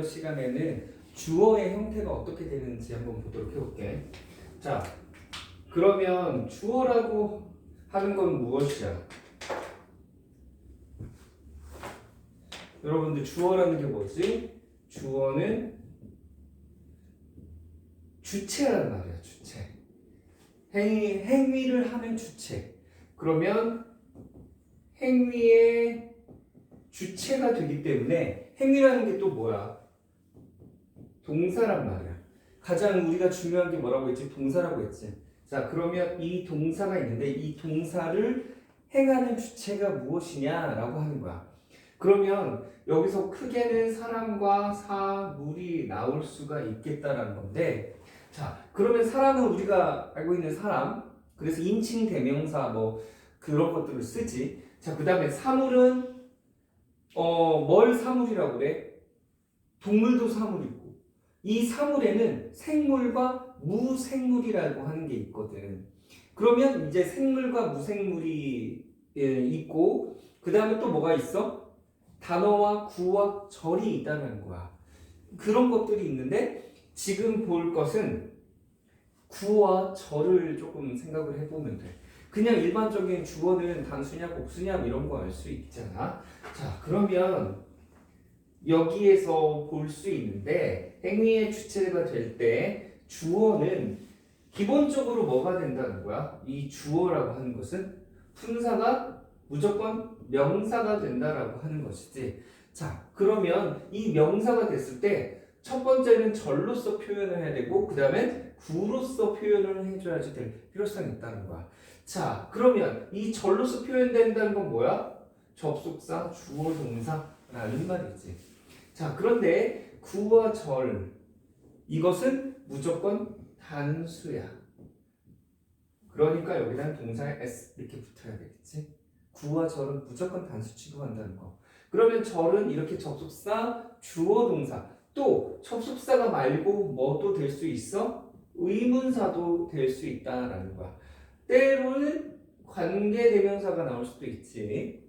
이번 시간에는 주어의 형태가 어떻게 되는지 한번 보도록 해볼게. 자, 그러면 주어라고 하는 건 무엇이야? 여러분들 주어라는 게 뭐지? 주어는 주체란 말이야, 주체. 행위, 행위를 하는 주체. 그러면 행위의 주체가 되기 때문에 행위라는 게 또 뭐야? 동사란 말이야. 가장 우리가 중요한 게 뭐라고 했지? 동사라고 했지. 자, 그러면 이 동사가 있는데 이 동사를 행하는 주체가 무엇이냐라고 하는 거야. 그러면 여기서 크게는 사람과 사물이 나올 수가 있겠다라는 건데, 자, 그러면 사람은 우리가 알고 있는 사람, 그래서 인칭 대명사 뭐 그런 것들을 쓰지. 자, 그 다음에 사물은 어, 뭘 사물이라고 그래? 동물도 사물이고, 이 사물에는 생물과 무생물이라고 하는 게 있거든. 그러면 이제 생물과 무생물이 예, 있고, 그 다음에 또 뭐가 있어? 단어와 구와 절이 있다는 거야. 그런 것들이 있는데, 지금 볼 것은 구와 절을 조금 생각을 해보면 돼. 그냥 일반적인 주어는 단수냐, 복수냐 이런 거 알 수 있잖아. 자, 그러면 여기에서 볼 수 있는데 행위의 주체가 될 때 주어는 기본적으로 뭐가 된다는 거야? 이 주어라고 하는 것은 품사가 무조건 명사가 된다라고 하는 것이지. 자, 그러면 이 명사가 됐을 때 첫 번째는 절로서 표현을 해야 되고 그 다음에 구로서 표현을 해줘야지 될 필요성이 있다는 거야. 자, 그러면 이 절로서 표현된다는 건 뭐야? 접속사, 주어, 동사라는 말이지. 자, 그런데 구와 절 이것은 무조건 단수야. 그러니까 여기다는 동사에 s 이렇게 붙어야 되겠지. 구와 절은 무조건 단수 취급한다는 거. 그러면 절은 이렇게 접속사, 주어, 동사 또 접속사가 말고 뭐도 될 수 있어? 의문사도 될 수 있다라는 거야. 때로는 관계 대명사가 나올 수도 있지.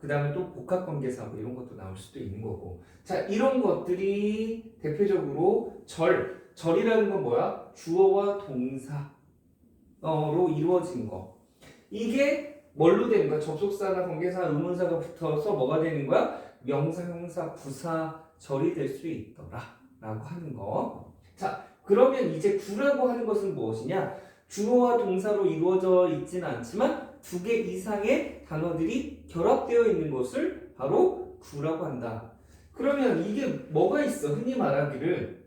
그 다음에 또 복합관계사 뭐 이런 것도 나올 수도 있는 거고. 자, 이런 것들이 대표적으로 절. 절이라는 건 뭐야? 주어와 동사로 이루어진 거. 이게 뭘로 되는 거야? 접속사나 관계사, 의문사가 붙어서 뭐가 되는 거야? 명사, 형사, 부사, 절이 될 수 있더라. 라고 하는 거. 자, 그러면 이제 구라고 하는 것은 무엇이냐? 주어와 동사로 이루어져 있지는 않지만 두 개 이상의 단어들이 결합되어 있는 것을 바로 구라고 한다. 그러면 이게 뭐가 있어? 흔히 말하기를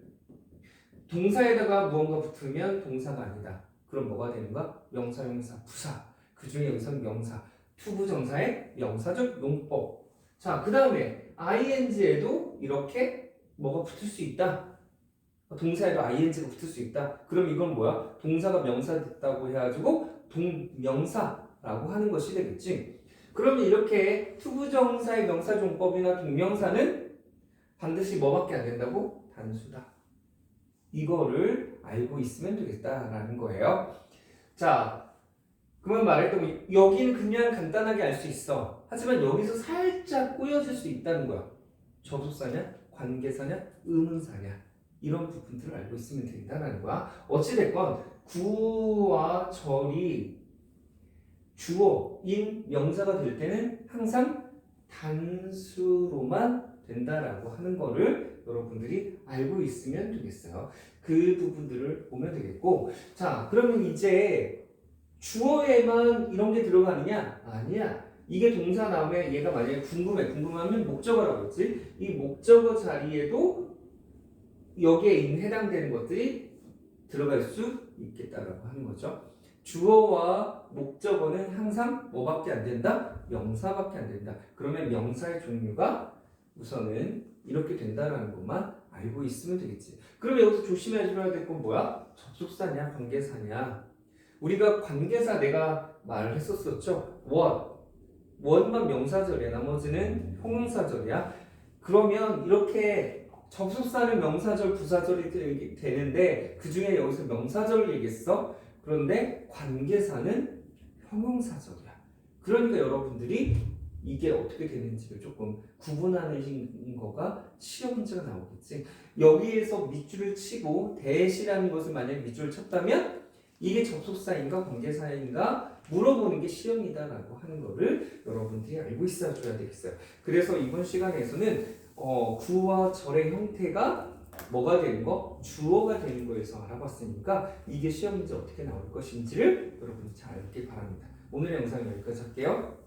동사에다가 무언가 붙으면 동사가 아니다. 그럼 뭐가 되는가? 명사, 형사, 부사. 그 중에 여기서 명사. 투부정사의 명사적 용법. 자, 그 다음에 ing에도 이렇게 뭐가 붙을 수 있다. 동사에도 ing가 붙을 수 있다. 그럼 이건 뭐야? 동사가 명사 됐다고 해가지고 동명사라고 하는 것이 되겠지. 그러면 이렇게 투부정사의 명사종법이나 동명사는 반드시 뭐밖에 안 된다고? 단수다. 이거를 알고 있으면 되겠다라는 거예요. 자, 그러면 말했던 여기는 그냥 간단하게 알 수 있어. 하지만 여기서 살짝 꼬여질 수 있다는 거야. 접속사냐, 관계사냐, 의문사냐 이런 부분들을 알고 있으면 된다는 거야. 어찌 됐건 구와 절이 주어 인 명사가 될 때는 항상 단수로만 된다라고 하는 거를 여러분들이 알고 있으면 되겠어요. 그 부분들을 보면 되겠고, 자 그러면 이제 주어에만 이런 게 들어가느냐? 아니야. 이게 동사 나오면 얘가 만약에 궁금해. 궁금하면 목적어라고 했지. 이 목적어 자리에도 여기에 해당되는 것들이 들어갈 수 있겠다라고 하는 거죠. 주어와 목적어는 항상 뭐밖에 안 된다? 명사밖에 안 된다. 그러면 명사의 종류가 우선은 이렇게 된다라는 것만 알고 있으면 되겠지. 그러면 여기서 조심해줘야 될 건 뭐야? 접속사냐, 관계사냐. 우리가 관계사 내가 말을 했었었죠. what. what만 명사절이야. 나머지는 형용사절이야. 그러면 이렇게 접속사는 명사절, 부사절이 되는데 그 중에 여기서 명사절을 얘기했어. 그런데 관계사는 형용사절이야. 그러니까 여러분들이 이게 어떻게 되는지를 조금 구분하는 거가 시험 문제가 나오겠지. 여기에서 밑줄을 치고 대시라는 것을 만약에 밑줄을 쳤다면 이게 접속사인가 관계사인가 물어보는 게 시험이다라고 하는 거를 여러분들이 알고 있어야 되겠어요. 그래서 이번 시간에서는 어, 구와 절의 형태가 뭐가 되는 거? 주어가 되는 거에서 알아봤으니까 이게 시험 문제 어떻게 나올 것인지를 여러분이 잘 알길 바랍니다. 오늘 영상 여기까지 할게요.